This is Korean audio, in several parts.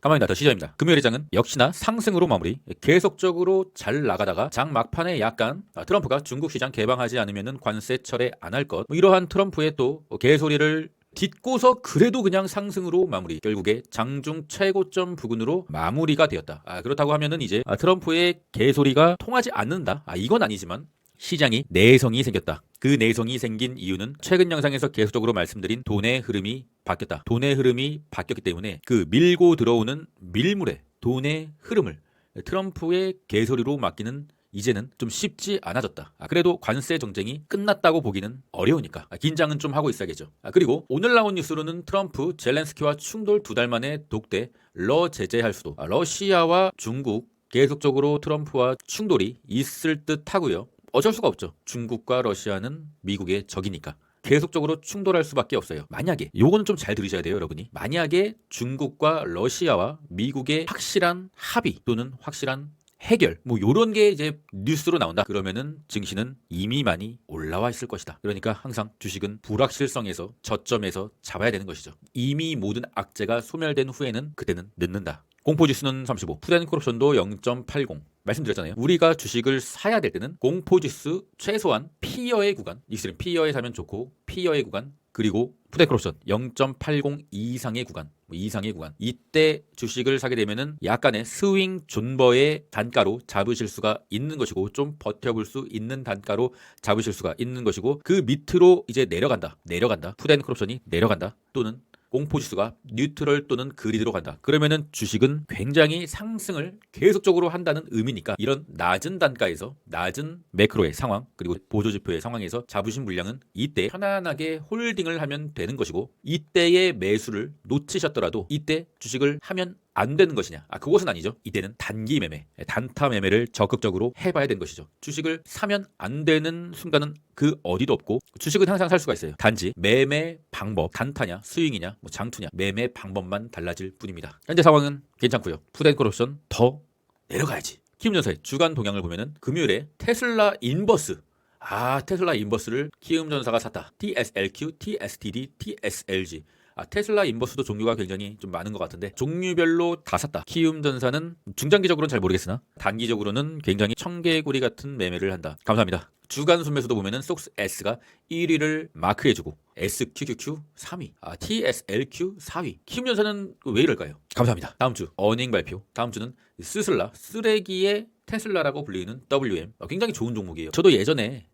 가만히 놔둬 시점입니다. 금요일의 장은 역시나 상승으로 마무리. 계속적으로 잘 나가다가 장 막판에 약간 아, 트럼프가 중국 시장 개방하지 않으면 관세 철회 안 할 것. 뭐 이러한 트럼프의 또 개소리를 딛고서 그래도 그냥 상승으로 마무리. 결국에 장중 최고점 부근으로 마무리가 되었다. 아, 그렇다고 하면은 이제 아, 트럼프의 개소리가 통하지 않는다. 아, 이건 아니지만 시장이 내성이 생겼다. 그 내성이 생긴 이유는 최근 영상에서 계속적으로 말씀드린 돈의 흐름이 바뀌었다. 돈의 흐름이 바뀌었기 때문에 그 밀고 들어오는 밀물의 돈의 흐름을 트럼프의 개소리로 맡기는 이제는 좀 쉽지 않아졌다. 아, 그래도 관세 정쟁이 끝났다고 보기는 어려우니까 아, 긴장은 좀 하고 있어야겠죠. 아, 그리고 오늘 나온 뉴스로는 트럼프 젤렌스키와 충돌 두 달 만에 독대 러 제재할 수도. 아, 러시아와 중국 계속적으로 트럼프와 충돌이 있을 듯 하고요. 어쩔 수가 없죠. 중국과 러시아는 미국의 적이니까. 계속적으로 충돌할 수밖에 없어요. 만약에 요거는 좀 잘 들으셔야 돼요, 여러분이. 만약에 중국과 러시아와 미국의 확실한 합의 또는 확실한 해결 뭐 요런 게 이제 뉴스로 나온다 그러면은 증시는 이미 많이 올라와 있을 것이다 그러니까 항상 주식은 불확실성에서 저점에서 잡아야 되는 것이죠 이미 모든 악재가 소멸된 후에는 그때는 늦는다 공포지수는 35 푸덴코옵션도 0.80 말씀드렸잖아요. 우리가 주식을 사야 될 때는 공포지수 최소한 피어의 구간 이슬은 피어에 사면 좋고 피어의 구간 그리고 푸데크로션 0.80 이상의 구간 뭐 이상의 구간. 이때 주식을 사게 되면은 약간의 스윙 존버의 단가로 잡으실 수가 있는 것이고 좀 버텨볼 수 있는 단가로 잡으실 수가 있는 것이고 그 밑으로 이제 내려간다 내려간다. 푸덴크롭션이 내려간다 또는 공포지수가 뉴트럴 또는 그리드로 간다. 그러면은 주식은 굉장히 상승을 계속적으로 한다는 의미니까 이런 낮은 단가에서 낮은 매크로의 상황 그리고 보조지표의 상황에서 잡으신 물량은 이때 편안하게 홀딩을 하면 되는 것이고 이때의 매수를 놓치셨더라도 이때 주식을 하면 안 되는 것이냐? 아, 그것은 아니죠. 이때는 단기 매매, 단타 매매를 적극적으로 해봐야 되는 것이죠. 주식을 사면 안 되는 순간은 그 어디도 없고 주식은 항상 살 수가 있어요. 단지 매매 방법, 단타냐, 스윙이냐, 뭐 장투냐, 매매 방법만 달라질 뿐입니다. 현재 상황은 괜찮고요. 푸덴코옵션 더 내려가야지. 키움전사의 주간 동향을 보면은 금요일에 테슬라 인버스 아 테슬라 인버스를 키움전사가 샀다. TSLQ, TSTD, TSLG 아, 테슬라 인버스도 종류가 굉장히 좀 많은 것 같은데 종류별로 다 샀다. 키움전사는 중장기적으로는 잘 모르겠으나 단기적으로는 굉장히 청개구리 같은 매매를 한다. 감사합니다. 주간 순매수도 보면은 속스 S가 1위를 마크해주고 SQQQ 3위, 아, TSLQ 4위. 키움전사는 왜 이럴까요? 감사합니다. 다음 주 어닝 발표. 다음 주는 스슬라 쓰레기의 테슬라라고 불리는 WM. 어, 굉장히 좋은 종목이에요. 저도 예전에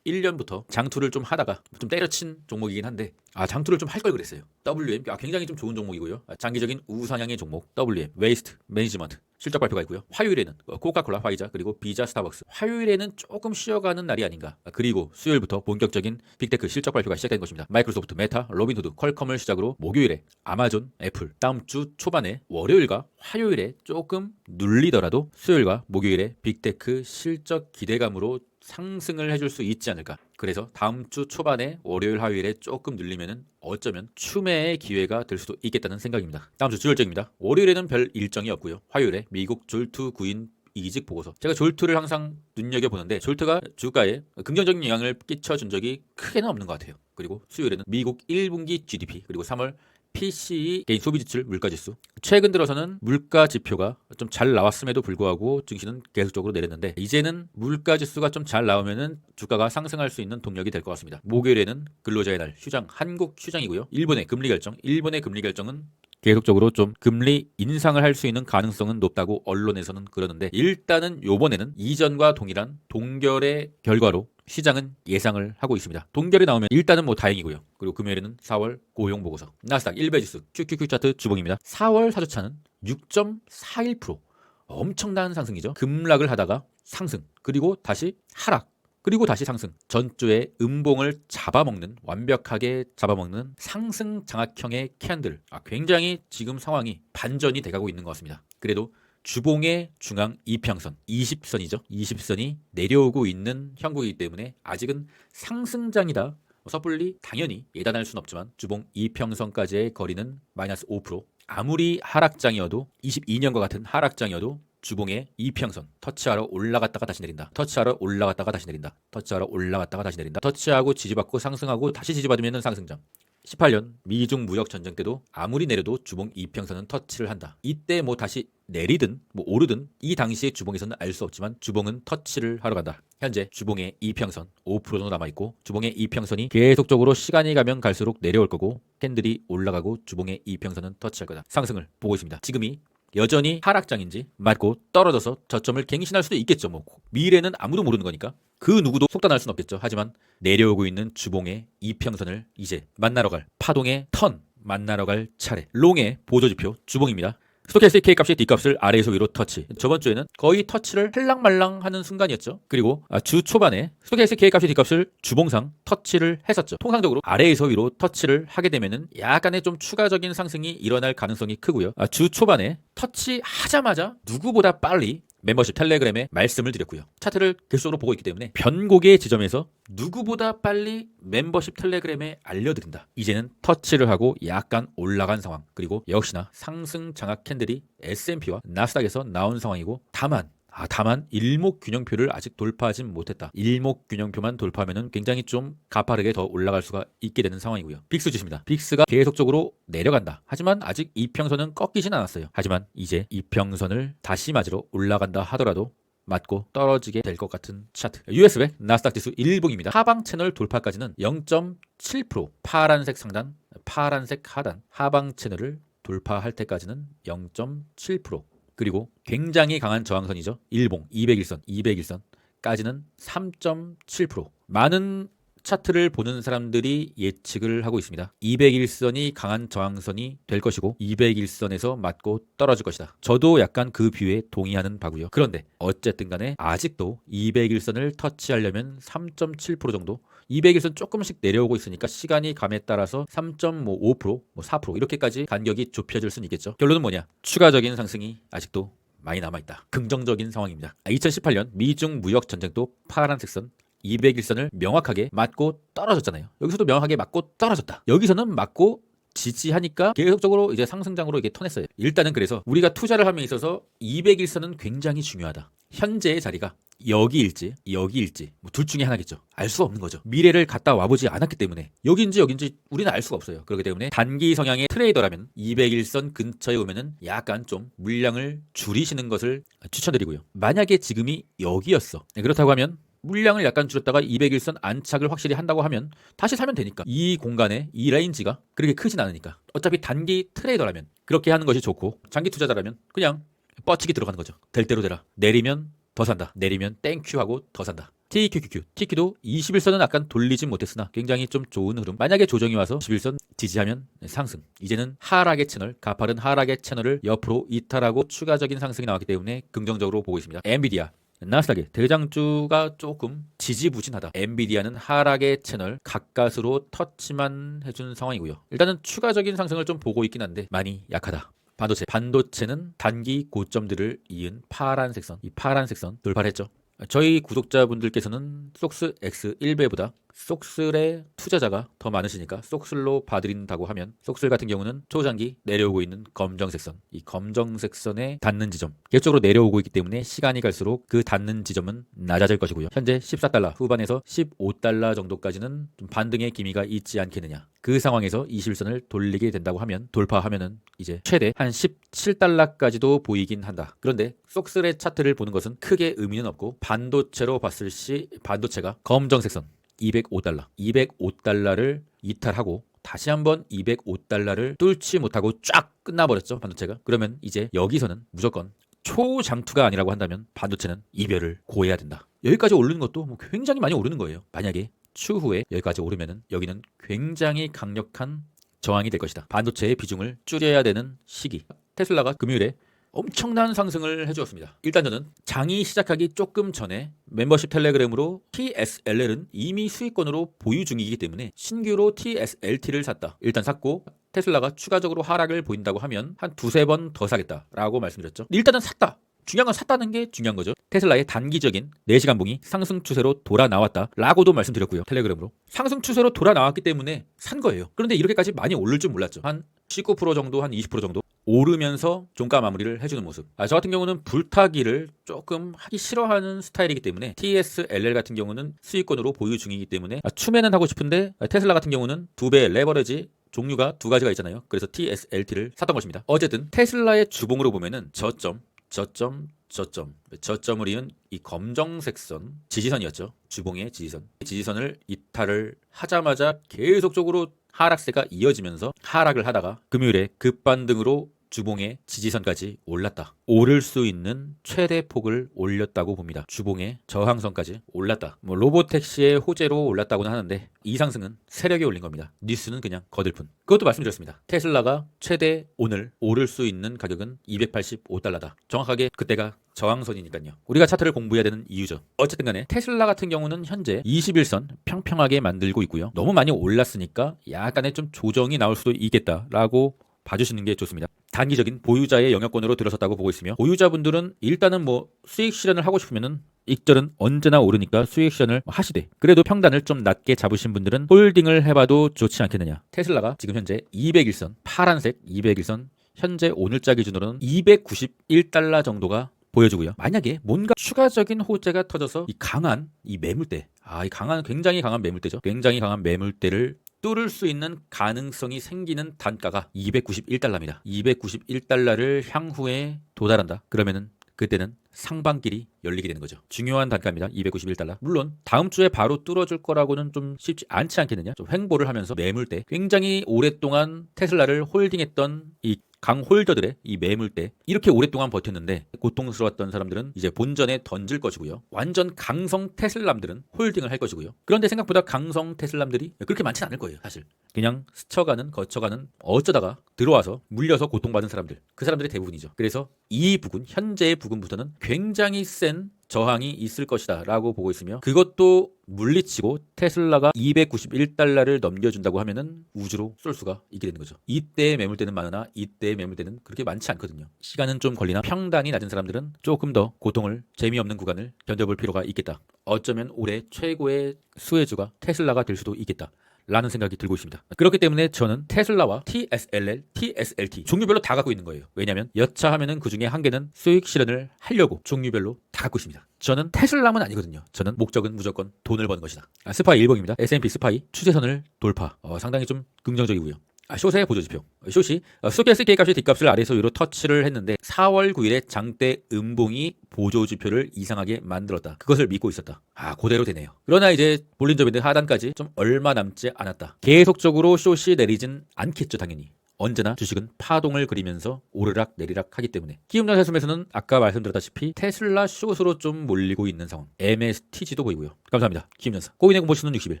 2001년부터 장투를 좀 하다가 좀 때려친 종목이긴 한데 아 장투를 좀 할 걸 그랬어요. WM 아, 굉장히 좀 좋은 종목이고요. 아, 장기적인 우상향의 종목 WM 웨이스트 매니지먼트 실적 발표가 있고요. 화요일에는 어, 코카콜라, 화이자 그리고 비자, 스타벅스. 화요일에는 조금 쉬어가는 날이 아닌가. 아, 그리고 수요일부터 본격적인 빅테크 실적 발표가 시작된 것입니다. 마이크로소프트, 메타, 로빈후드, 퀄컴을 시작으로 목요일에 아마존, 애플. 다음 주 초반에 월요일과 화요일에 조금 눌리더라도 수요일과 목요일에 빅테크 실적 기대감으로 상승을 해줄 수 있지 않을까. 그래서 다음 주 초반에 월요일, 화요일에 조금 늘리면은 어쩌면 추매의 기회가 될 수도 있겠다는 생각입니다. 다음 주 주열적입니다. 월요일에는 별 일정이 없고요. 화요일에 미국 졸투 구인 이직 보고서. 제가 졸투를 항상 눈여겨 보는데 졸투가 주가에 긍정적인 영향을 끼쳐준 적이 크게는 없는 것 같아요. 그리고 수요일에는 미국 1분기 GDP 그리고 3월 PCE 개인 소비 지출 물가 지수. 최근 들어서는 물가 지표가 좀 잘 나왔음에도 불구하고 증시는 계속적으로 내렸는데 이제는 물가 지수가 좀 잘 나오면은 주가가 상승할 수 있는 동력이 될 것 같습니다. 목요일에는 근로자의 날 휴장 한국 휴장이고요. 일본의 금리 결정. 일본의 금리 결정은 계속적으로 좀 금리 인상을 할 수 있는 가능성은 높다고 언론에서는 그러는데 일단은 요번에는 이전과 동일한 동결의 결과로 시장은 예상을 하고 있습니다. 동결이 나오면 일단은 뭐 다행이고요. 그리고 금요일에는 4월 고용 보고서. 나스닥 1배 지수 QQQ 차트 주봉입니다. 4월 사조차는 6.41% 엄청난 상승이죠. 급락을 하다가 상승 그리고 다시 하락 그리고 다시 상승. 전주에 음봉을 잡아먹는 완벽하게 잡아먹는 상승 장악형의 캔들. 아, 굉장히 지금 상황이 반전이 돼가고 있는 것 같습니다. 그래도 주봉의 중앙 이평선 20선이죠. 20선이 내려오고 있는 형국이기 때문에 아직은 상승장이다. 섣불리 당연히 예단할 수는 없지만 주봉 이평선까지의 거리는 마이너스 5% 아무리 하락장이어도 22년과 같은 하락장이어도 주봉의 이평선 터치하러 올라갔다가 다시 내린다. 터치하러 올라갔다가 다시 내린다. 터치하러 올라갔다가 다시 내린다. 터치하고 지지받고 상승하고 다시 지지받으면 상승장. 2018년 미중 무역 전쟁 때도 아무리 내려도 주봉 이평선은 터치를 한다. 이때 뭐 다시 내리든 뭐 오르든 이 당시의 주봉에서는 알 수 없지만 주봉은 터치를 하러 간다. 현재 주봉의 이평선 5% 정도 남아 있고 주봉의 이평선이 계속적으로 시간이 가면 갈수록 내려올 거고 캔들이 올라가고 주봉의 이평선은 터치할 거다. 상승을 보고 있습니다. 지금이 여전히 하락장인지 맞고 떨어져서 저점을 갱신할 수도 있겠죠. 뭐 미래는 아무도 모르는 거니까 그 누구도 속단할 수는 없겠죠. 하지만 내려오고 있는 주봉의 이평선을 이제 만나러 갈 파동의 턴 만나러 갈 차례 롱의 보조지표 주봉입니다. 스토캐스의 K값이 D값을 아래에서 위로 터치. 저번 주에는 거의 터치를 할랑말랑 하는 순간이었죠. 그리고 아, 주 초반에 스토캐스의 K값이 D값을 주봉상 터치를 했었죠. 통상적으로 아래에서 위로 터치를 하게 되면은 약간의 좀 추가적인 상승이 일어날 가능성이 크고요. 아, 주 초반에 터치하자마자 누구보다 빨리 멤버십 텔레그램에 말씀을 드렸고요. 차트를 계속적으로 보고 있기 때문에 변곡의 지점에서 누구보다 빨리 멤버십 텔레그램에 알려드린다. 이제는 터치를 하고 약간 올라간 상황 그리고 역시나 상승 장악 캔들이 S&P와 나스닥에서 나온 상황이고 다만 아, 다만 일목균형표를 아직 돌파하진 못했다. 일목균형표만 돌파하면 굉장히 좀 가파르게 더 올라갈 수가 있게 되는 상황이고요. 빅스 주십니다. 빅스가 계속적으로 내려간다. 하지만 아직 이평선은 꺾이진 않았어요. 하지만 이제 이평선을 다시 맞으러 올라간다 하더라도 맞고 떨어지게 될 것 같은 차트. US100 나스닥 지수 1봉입니다. 하방 채널 돌파까지는 0.7% 파란색 상단, 파란색 하단, 하방 채널을 돌파할 때까지는 0.7% 그리고 굉장히 강한 저항선이죠. 일봉 201선, 201선까지는 3.7%. 많은 차트를 보는 사람들이 예측을 하고 있습니다. 201선이 강한 저항선이 될 것이고 201선에서 맞고 떨어질 것이다. 저도 약간 그 뷰에 동의하는 바고요. 그런데 어쨌든 간에 아직도 201선을 터치하려면 3.7% 정도 201선 조금씩 내려오고 있으니까 시간이 감에 따라서 3.5%, 뭐 4% 이렇게까지 간격이 좁혀질 수는 있겠죠. 결론은 뭐냐? 추가적인 상승이 아직도 많이 남아있다. 긍정적인 상황입니다. 2018년 미중 무역 전쟁도 파란색 선 201선을 명확하게 맞고 떨어졌잖아요. 여기서도 명확하게 맞고 떨어졌다. 여기서는 맞고 지지하니까 계속적으로 이제 상승장으로 이게 턴했어요. 일단은 그래서 우리가 투자를 함에 있어서 201선은 굉장히 중요하다. 현재의 자리가 여기일지 여기일지 뭐 둘 중에 하나겠죠. 알 수가 없는 거죠. 미래를 갔다 와보지 않았기 때문에 여기인지 여기인지 우리는 알 수가 없어요. 그렇기 때문에 단기 성향의 트레이더라면 201선 근처에 오면은 약간 좀 물량을 줄이시는 것을 추천드리고요. 만약에 지금이 여기였어. 네, 그렇다고 하면 물량을 약간 줄였다가 201선 안착을 확실히 한다고 하면 다시 사면 되니까. 이 공간에 이 레인지가 그렇게 크진 않으니까. 어차피 단기 트레이더라면 그렇게 하는 것이 좋고 장기 투자자라면 그냥 뻗치기 들어가는 거죠. 될 대로 되라. 내리면 더 산다. 내리면 땡큐 하고 더 산다. TQQQ, TQ도 21선은 약간 돌리진 못했으나 굉장히 좀 좋은 흐름. 만약에 조정이 와서 21선 지지하면 상승. 이제는 하락의 채널, 가파른 하락의 채널을 옆으로 이탈하고 추가적인 상승이 나왔기 때문에 긍정적으로 보고 있습니다. 엔비디아, 나스닥의 대장주가 조금 지지부진하다. 엔비디아는 하락의 채널 가까스로 터치만 해준 상황이고요. 일단은 추가적인 상승을 좀 보고 있긴 한데 많이 약하다. 반도체. 반도체는 단기 고점들을 이은 파란색 선, 이 파란색 선 돌파를 했죠. 저희 구독자분들께서는 속스 X1배보다 속슬의 투자자가 더 많으시니까 속슬로 봐드린다고 하면 속슬 같은 경우는 초장기 내려오고 있는 검정색 선, 이 검정색 선에 닿는 지점 계속적으로 내려오고 있기 때문에 시간이 갈수록 그 닿는 지점은 낮아질 것이고요. 현재 14달러 후반에서 15달러 정도까지는 좀 반등의 기미가 있지 않겠느냐. 그 상황에서 21선을 돌리게 된다고 하면 돌파하면은 이제 최대 한 17달러까지도 보이긴 한다. 그런데 속슬의 차트를 보는 것은 크게 의미는 없고 반도체로 봤을 시 반도체가 검정색 선 205달러, 205달러를 이탈하고 다시 한번 205달러를 뚫지 못하고 쫙 끝나버렸죠 반도체가. 그러면 이제 여기서는 무조건 초장투가 아니라고 한다면 반도체는 이별을 고해야 된다. 여기까지 오르는 것도 뭐 굉장히 많이 오르는 거예요. 만약에 추후에 여기까지 오르면은 여기는 굉장히 강력한 저항이 될 것이다. 반도체의 비중을 줄여야 되는 시기. 테슬라가 금요일에 엄청난 상승을 해주었습니다. 일단 저는 장이 시작하기 조금 전에 멤버십 텔레그램으로 TSLL은 이미 수익권으로 보유 중이기 때문에 신규로 TSLT를 샀다. 일단 샀고 테슬라가 추가적으로 하락을 보인다고 하면 한 두세 번 더 사겠다라고 말씀드렸죠. 일단은 샀다. 중요한 건 샀다는 게 중요한 거죠. 테슬라의 단기적인 4시간 봉이 상승 추세로 돌아 나왔다 라고도 말씀드렸고요. 텔레그램으로. 상승 추세로 돌아 나왔기 때문에 산 거예요. 그런데 이렇게까지 많이 오를 줄 몰랐죠. 한 19% 정도, 한 20% 정도 오르면서 종가 마무리를 해주는 모습. 아, 저 같은 경우는 불타기를 조금 하기 싫어하는 스타일이기 때문에 TSLL 같은 경우는 수익권으로 보유 중이기 때문에 아, 추매는 하고 싶은데 아, 테슬라 같은 경우는 두배 레버리지 종류가 두 가지가 있잖아요. 그래서 TSLT를 샀던 것입니다. 어쨌든 테슬라의 주봉으로 보면은 저점, 저점, 저점, 저점을 이은 이 검정색 선 지지선이었죠. 주봉의 지지선. 지지선을 이탈을 하자마자 계속적으로 하락세가 이어지면서 하락을 하다가 금요일에 급반등으로 주봉의 지지선까지 올랐다. 오를 수 있는 최대 폭을 올렸다고 봅니다. 주봉의 저항선까지 올랐다. 뭐 로보택시의 호재로 올랐다고는 하는데 이 상승은 세력이 올린 겁니다. 뉴스는 그냥 거들뿐. 그것도 말씀드렸습니다. 테슬라가 최대 오늘 오를 수 있는 가격은 285달러다. 정확하게 그때가 저항선이니까요. 우리가 차트를 공부해야 되는 이유죠. 어쨌든 간에 테슬라 같은 경우는 현재 21선 평평하게 만들고 있고요. 너무 많이 올랐으니까 약간의 좀 조정이 나올 수도 있겠다라고 봐주시는 게 좋습니다. 단기적인 보유자의 영역권으로 들어섰다고 보고 있으며 보유자분들은 일단은 뭐 수익 실현을 하고 싶으면은 익절은 언제나 오르니까 수익 실현을 하시되 그래도 평단을 좀 낮게 잡으신 분들은 홀딩을 해봐도 좋지 않겠느냐. 테슬라가 지금 현재 201선 파란색 201선 현재 오늘자 기준으로는 291달러 정도가 보여주고요. 만약에 뭔가 추가적인 호재가 터져서 이 강한 이 매물대, 아, 이 강한 굉장히 강한 매물대죠. 굉장히 강한 매물대를 뚫을 수 있는 가능성이 생기는 단가가 291달러입니다. 291달러를 향후에 도달한다. 그러면은 그때는 상반길이 열리게 되는 거죠. 중요한 단가입니다. 291달러. 물론 다음 주에 바로 뚫어줄 거라고는 좀 쉽지 않지 않겠느냐. 좀 횡보를 하면서 매물대 굉장히 오랫동안 테슬라를 홀딩했던 이 강홀더들의 이 매물대 이렇게 오랫동안 버텼는데 고통스러웠던 사람들은 이제 본전에 던질 것이고요. 완전 강성 테슬람들은 홀딩을 할 것이고요. 그런데 생각보다 강성 테슬람들이 그렇게 많지는 않을 거예요. 사실 그냥 스쳐가는 거쳐가는 어쩌다가 들어와서 물려서 고통받은 사람들 그 사람들이 대부분이죠. 그래서 이 부분 현재의 부분부터는 굉장히 센 저항이 있을 것이다 라고 보고 있으며 그것도 물리치고 테슬라가 291달러를 넘겨준다고 하면은 우주로 쏠 수가 있게 되는 거죠. 이때의 매물대는 많으나 이때의 매물대는 그렇게 많지 않거든요. 시간은 좀 걸리나 평단이 낮은 사람들은 조금 더 고통을 재미없는 구간을 견뎌볼 필요가 있겠다. 어쩌면 올해 최고의 수혜주가 테슬라가 될 수도 있겠다. 라는 생각이 들고 있습니다. 그렇기 때문에 저는 테슬라와 TSLL, TSLT 종류별로 다 갖고 있는 거예요. 왜냐하면 여차하면은 그 중에 한 개는 수익 실현을 하려고 종류별로 다 갖고 있습니다. 저는 테슬라만 아니거든요. 저는 목적은 무조건 돈을 버는 것이다. 아, 스파이 1봉입니다. S&P 스파이 추세선을 돌파. 어, 상당히 좀 긍정적이고요. 아, 숏의 보조지표. 숏이 어, 스토캐스틱 값의 뒷값을 아래에서 위로 터치를 했는데 4월 9일에 장대 음봉이 보조지표를 이상하게 만들었다. 그것을 믿고 있었다. 아, 그대로 되네요. 그러나 이제 볼린저 밴드 하단까지 좀 얼마 남지 않았다. 계속적으로 숏이 내리진 않겠죠, 당연히. 언제나 주식은 파동을 그리면서 오르락 내리락 하기 때문에 기업장 세수에서는 아까 말씀드렸다시피 테슬라 숏으로 좀 몰리고 있는 상황 MSTG도 보이고요 감사합니다 기업연사 코인의 공보시는 60일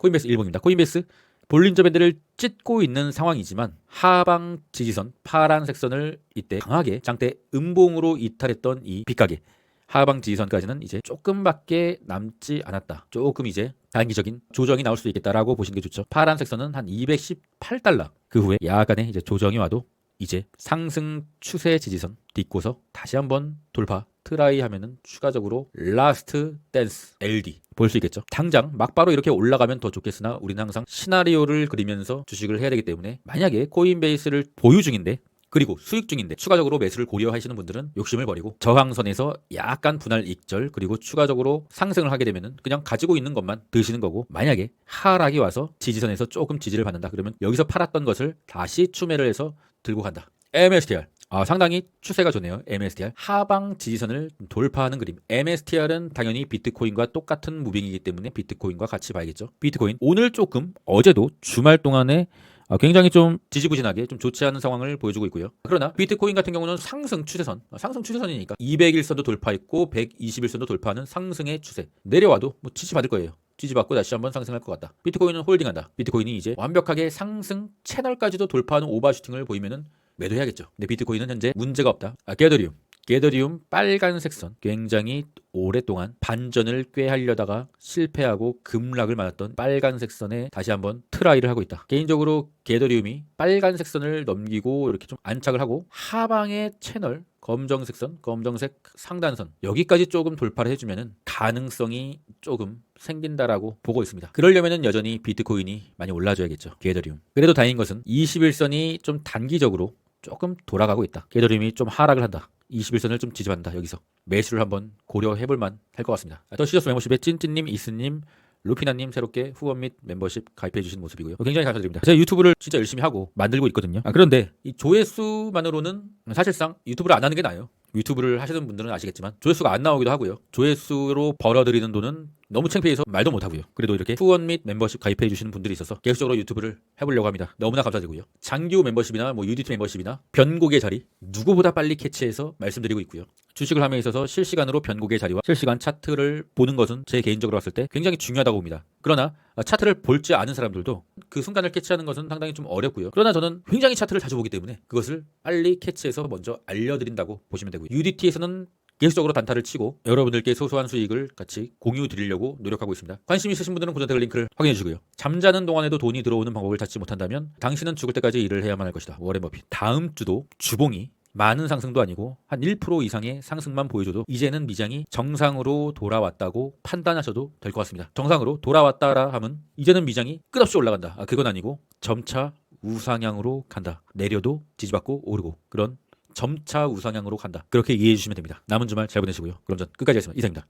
코인베이스 1봉입니다 코인베이스 볼린저 밴드를 찢고 있는 상황이지만 하방 지지선 파란색 선을 이때 강하게 장대 음봉으로 이탈했던 이 빗가게 하방 지지선까지는 이제 조금밖에 남지 않았다. 조금 이제 단기적인 조정이 나올 수 있겠다라고 보시는 게 좋죠. 파란색 선은 한 218달러. 그 후에 야간에 이제 조정이 와도 이제 상승 추세 지지선 딛고서 다시 한번 돌파 트라이 하면은 추가적으로 라스트 댄스 LD 볼 수 있겠죠. 당장 막바로 이렇게 올라가면 더 좋겠으나 우리는 항상 시나리오를 그리면서 주식을 해야 되기 때문에 만약에 코인베이스를 보유 중인데 그리고 수익 중인데 추가적으로 매수를 고려하시는 분들은 욕심을 버리고 저항선에서 약간 분할 익절 그리고 추가적으로 상승을 하게 되면은 그냥 가지고 있는 것만 드시는 거고 만약에 하락이 와서 지지선에서 조금 지지를 받는다 그러면 여기서 팔았던 것을 다시 추매를 해서 들고 간다. MSTR 아, 상당히 추세가 좋네요. MSTR 하방 지지선을 돌파하는 그림. MSTR은 당연히 비트코인과 똑같은 무빙이기 때문에 비트코인과 같이 봐야겠죠. 비트코인 오늘 조금 어제도 주말 동안에 아, 굉장히 좀 지지부진하게 좀 좋지 않은 상황을 보여주고 있고요. 그러나 비트코인 같은 경우는 상승 추세선, 아, 상승 추세선이니까 200일선도 돌파했고 120일선도 돌파하는 상승의 추세. 내려와도 뭐 지지받을 거예요. 지지받고 다시 한번 상승할 것 같다. 비트코인은 홀딩한다. 비트코인이 이제 완벽하게 상승 채널까지도 돌파하는 오버슈팅을 보이면은 매도해야겠죠. 근데 비트코인은 현재 문제가 없다. 아, 게더리움. 게더리움 빨간색 선 굉장히 오랫동안 반전을 꾀하려다가 실패하고 급락을 맞았던 빨간색 선에 다시 한번 트라이를 하고 있다. 개인적으로 게더리움이 빨간색 선을 넘기고 이렇게 좀 안착을 하고 하방의 채널 검정색 선, 검정색 상단선 여기까지 조금 돌파를 해주면은 가능성이 조금 생긴다라고 보고 있습니다. 그러려면은 여전히 비트코인이 많이 올라줘야겠죠. 게더리움. 그래도 다행인 것은 21선이 좀 단기적으로 조금 돌아가고 있다. 게더리움이 좀 하락을 한다. 21선을 좀 지지한다. 여기서 매수를 한번 고려해볼 만 할 것 같습니다. 더 시저스 멤버십의 찐찐님, 이스님, 루피나님 새롭게 후원 및 멤버십 가입해 주신 모습이고요. 굉장히 감사드립니다. 제가 유튜브를 진짜 열심히 하고 만들고 있거든요. 아, 그런데 이 조회수만으로는 사실상 유튜브를 안 하는 게 나아요. 유튜브를 하시는 분들은 아시겠지만 조회수가 안 나오기도 하고요. 조회수로 벌어들이는 돈은 너무 창피해서 말도 못하고요. 그래도 이렇게 후원 및 멤버십 가입해 주시는 분들이 있어서 계속적으로 유튜브를 해보려고 합니다. 너무나 감사드리고요. 장기후 멤버십이나 뭐 UDT 멤버십이나 변곡의 자리 누구보다 빨리 캐치해서 말씀드리고 있고요. 주식을 함에 있어서 실시간으로 변곡의 자리와 실시간 차트를 보는 것은 제 개인적으로 봤을 때 굉장히 중요하다고 봅니다. 그러나 차트를 볼 줄 아는 사람들도 그 순간을 캐치하는 것은 상당히 좀 어렵고요. 그러나 저는 굉장히 차트를 자주 보기 때문에 그것을 빨리 캐치해서 먼저 알려드린다고 보시면 되고요. UDT에서는 계속적으로 단타를 치고 여러분들께 소소한 수익을 같이 공유 드리려고 노력하고 있습니다. 관심 있으신 분들은 댓글 링크를 확인해 주시고요. 잠자는 동안에도 돈이 들어오는 방법을 찾지 못한다면 당신은 죽을 때까지 일을 해야만 할 것이다. 워렌 버핏. 다음 주도 주봉이 많은 상승도 아니고 한 1% 이상의 상승만 보여줘도 이제는 미장이 정상으로 돌아왔다고 판단하셔도 될 것 같습니다. 정상으로 돌아왔다라 하면 이제는 미장이 끝없이 올라간다. 아, 그건 아니고 점차 우상향으로 간다. 내려도 지지받고 오르고 그런 점차 우상향으로 간다. 그렇게 이해해 주시면 됩니다. 남은 주말 잘 보내시고요. 그럼 전 끝까지 하겠습니다. 이상입니다.